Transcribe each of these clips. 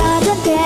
ただけ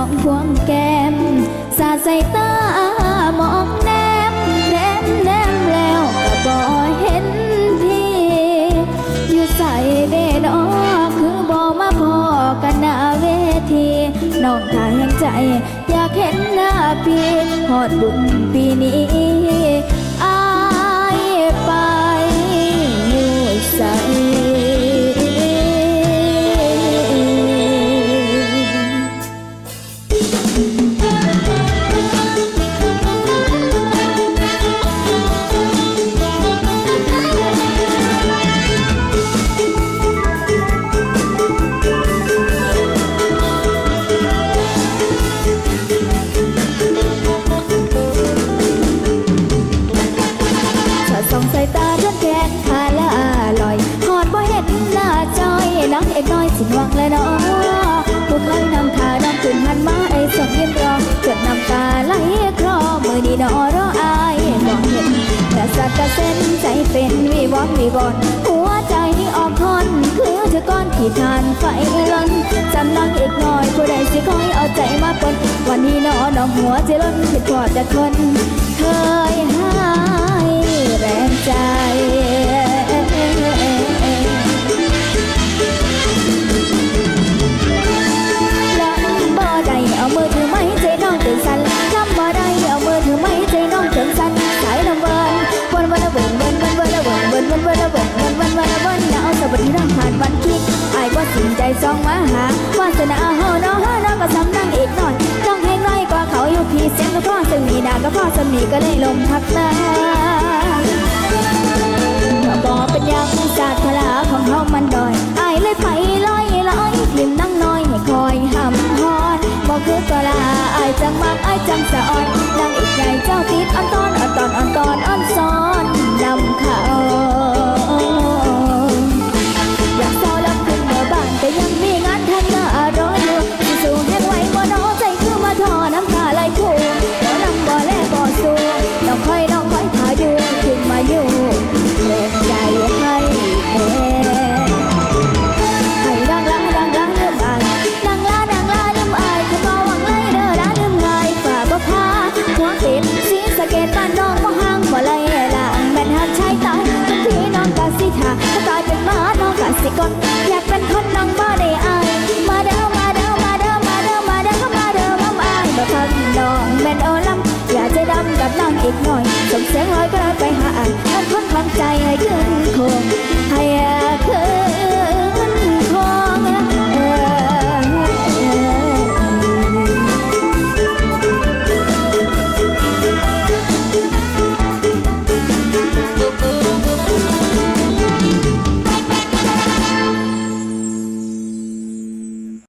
องพวงแก้ม สาดใส่ตามองแนมแนมแนมแล้วก็บ่เห็นพี่ อยู่ใส่เดนอคือบ่มาพอกันหน้าเวทีน้องทางยังใจ อยากเห็นหน้าพี่หอดบุญปีนี้ สิ้นหวังแล้วเนาะผู้เคยนำทาน้ำขึ้นหันมาไอ้สมยิ้มรอจดน้ำตาไหลคลอมือดีนอรออายบอกเห็นแต่สัตว์กระเส้นใจเป็นวีวอนวีวอนหัวใจออกคอนคือเธอก้อนขีดทานไฟลันจำนังอีกหน่อยผู้ใดสิคอยเอาใจมาปนวันนี้นอน้องหัวจะล้นผิดพอจะคน เคยหายแรงใจ สิ่งใจองมาหาวาสนาเฮาเนาะเฮาเนาะก็สำนังอีกหน่อยต้องแห้งน้อยกว่าเขาอยู่พี่เสียงก็พ่อซึ่งมีดาก็พ่อสมีก็เลยลมพักตาบ่เป็นยังศาสตร์พลาของเฮามันดอยอายเลยไปลอยลอยทิมนั่งน้อยให้คอยหำฮอนบ่คือกะลาอายจังมักอายจังสะอ่อนนางอีกใหญ่เจ้าติดอ่อนตอนอ่อนตอนอ่อนตอนอ่อนซอน ก่อนอยากเป็นคนน้องบ่ได้อายมาเด้อมาเด้อมาเด้อมาเด้อมาเด้อมาเด้อมาอายมาพังน้องแม่นโอลำอยาใจดำกับน้องอีกหน่อยส่งเสียงลอยก็ลอยไปหา